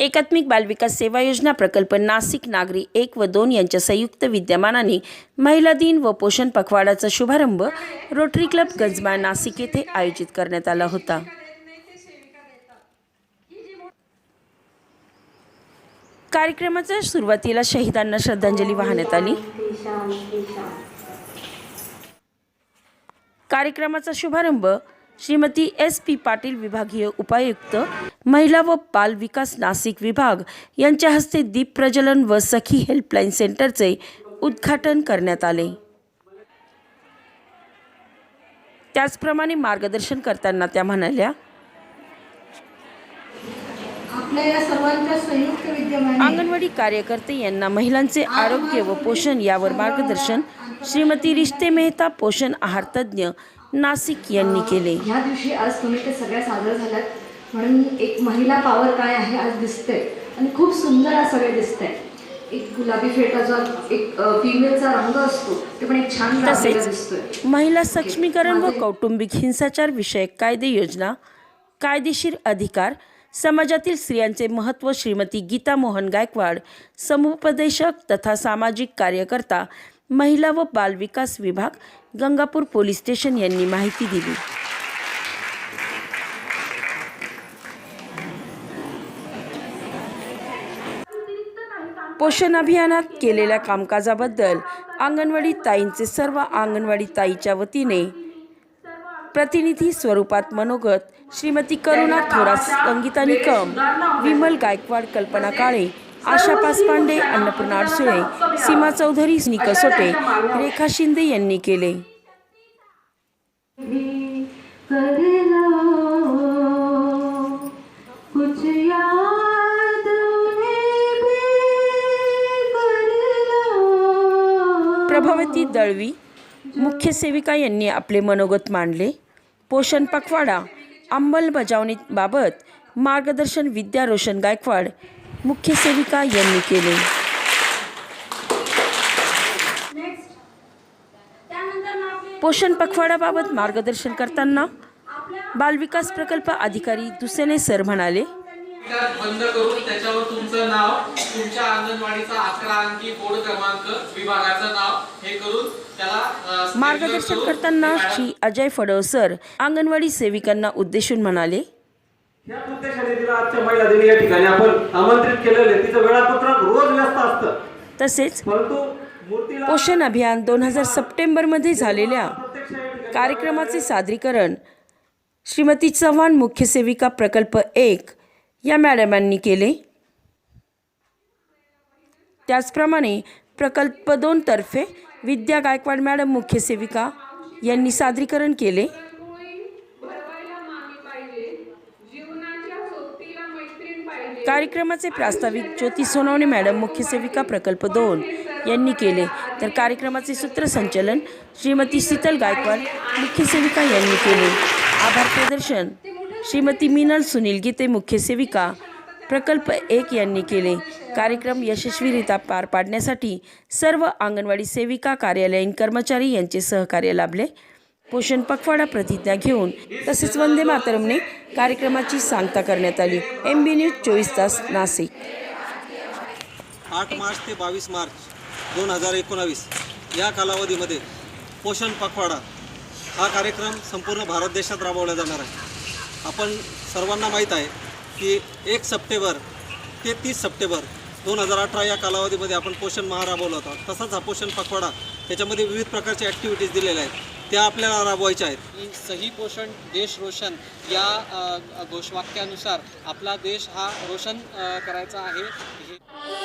एकात्मिक बालविकास सेवा योजना प्रकल्प नाशिक नागरी एक व दोन यांच्या संयुक्त विद्यमानाने महिला दिन व पोषण पखवाडाचा शुभारंभ रोटरी क्लब गंजमाळ नाशिक येथे आयोजित करण्यात आला होता. कार्यक्रमाच्या सुरुवातीला शहीदांना श्रद्धांजली वाहण्यात आली. कार्यक्रमाचा शुभारंभ श्रीमती एस पी पाटील विभागीय उपायुक्त महिला व बाल विकास नाशिक विभाग यांच्या हस्ते दीप प्रज्वलन व सखी हेल्पलाईन सेंटरचे उद्घाटन करण्यात आले. त्याचप्रमाणे मार्गदर्शन करताना त्या म्हणाल्या अंगणवाडी कार्यकर्ते यांना महिलांचे आरोग्य व पोषण यावर मार्गदर्शन श्रीमती रिश्ते मेहता पोषण आहार तज्ज्ञ नाशिक यांनी केले. ह्या दिवशी आज तुम्ही ते सगळ्या सादर झाल्यात. म्हणून एक महिला पॉवर काय आहे आज दिसतंय आणि खूप सुंदर आज सगळे दिसतंय. एक गुलाबी फेटाचा एक फिमेलचा रंग असतो ते पण एक छान राबलेला दिसतोय. तसेच महिला सक्षमीकरण व कौटुंबिक हिंसाचार विषयक कायदे योजना कायदेशीर अधिकार समाजातील स्त्रियांचे महत्त्व श्रीमती गीता मोहन गायकवाड समुपदेशक तथा सामाजिक कार्यकर्ता महिला व बालविकास विभाग गंगापूर पोलीस स्टेशन यांनी माहिती दिली. पोषण अभियानात केलेल्या कामकाजाबद्दल अंगणवाडी ताईंचे सर्व अंगणवाडी ताईच्या वतीने प्रतिनिधी स्वरूपात मनोगत श्रीमती करुणा थोरात संगीता निकम विमल गायकवाड कल्पना काळे आशा पासपांडे अन्नपूर्णा अडसुळे सीमा चौधरी निकसोटे रेखा शिंदे यांनी केले. प्रभावती दळवी मुख्य सेविका यांनी आपले मनोगत मांडले. पोषण पखवाडा अंमलबजावणीबाबत मार्गदर्शन विद्या रोशन गायकवाड मुख्य सेविका यांनी केले. पोषण पखवाडाबाबत मार्गदर्शन करताना बालविकास प्रकल्प अधिकारी दुसेने सर म्हणाले बंद करून त्याच्यावर तुमचं नाव तुमच्या अंगणवाडीचा अकरा अंकी कोड क्रमांक विभागाचं नाव हे करून त्याला मार्गदर्शन करताना श्री अजय फडवसर अंगणवाडी सेविकांना उद्देशून म्हणाले या आजच्या महिला दिनी या ठिकाणी आपण आमंत्रित केलेले. तिचं वेळापत्रक रोज व्यस्त असतं. तसेच परंतु मूर्तीला पोषण अभियान दोन हजार सप्टेंबरमध्ये झालेल्या कार्यक्रमाचे सादरीकरण श्रीमती चव्हाण मुख्य सेविका प्रकल्प एक या मॅडमांनी केले. त्याचप्रमाणे प्रकल्प दोन तर्फे विद्या गायकवाड मॅडम मुख्य सेविका यांनी सादरीकरण केले. कार्यक्रमाचे प्रास्ताविक ज्योती सोनवणे मॅडम मुख्य सेविका प्रकल्प दोन यांनी केले. तर कार्यक्रमाचे सूत्रसंचलन श्रीमती शीतल गायकवाड मुख्य सेविका यांनी केले. आभार प्रदर्शन श्रीमती मिनल सुनील गीते मुख्य सेविका प्रकल्प एक यांनी केले. कार्यक्रम यशस्वीरित्या पार पाडण्यासाठी सर्व अंगणवाडी सेविका कार्यालयीन कर्मचारी यांचे सहकार्य लाभले. पोषण पखवाडा प्रतिज्ञा घेऊन तसेच वंदे मातरमने कार्यक्रमाची सांगता करण्यात आली. एम बी न्यूज चोवीस तास नाशिक. आठ मार्च ते बावीस मार्च दोन हजार एकोणावीस या कालावधीमध्ये पोषण पखवाडा हा कार्यक्रम संपूर्ण भारत देशात राबवला जाणार आहे. आपण सर्वांना माहीत आहे की एक सप्टेंबर ते तीस सप्टेंबर दोन हजार अठरा या कालावधीमध्ये आपण पोषण महा राबवला होता. तसाच हा पोषण पखवाडा त्याच्यामध्ये विविध प्रकारचे ॲक्टिव्हिटीज दिलेल्या आहेत. त्या आपल्याला राबवायच्या आहेत. की सही पोषण देश रोशन या अ, घोषवाक्यानुसार आपला देश हा रोशन अ, करायचा आहे. हे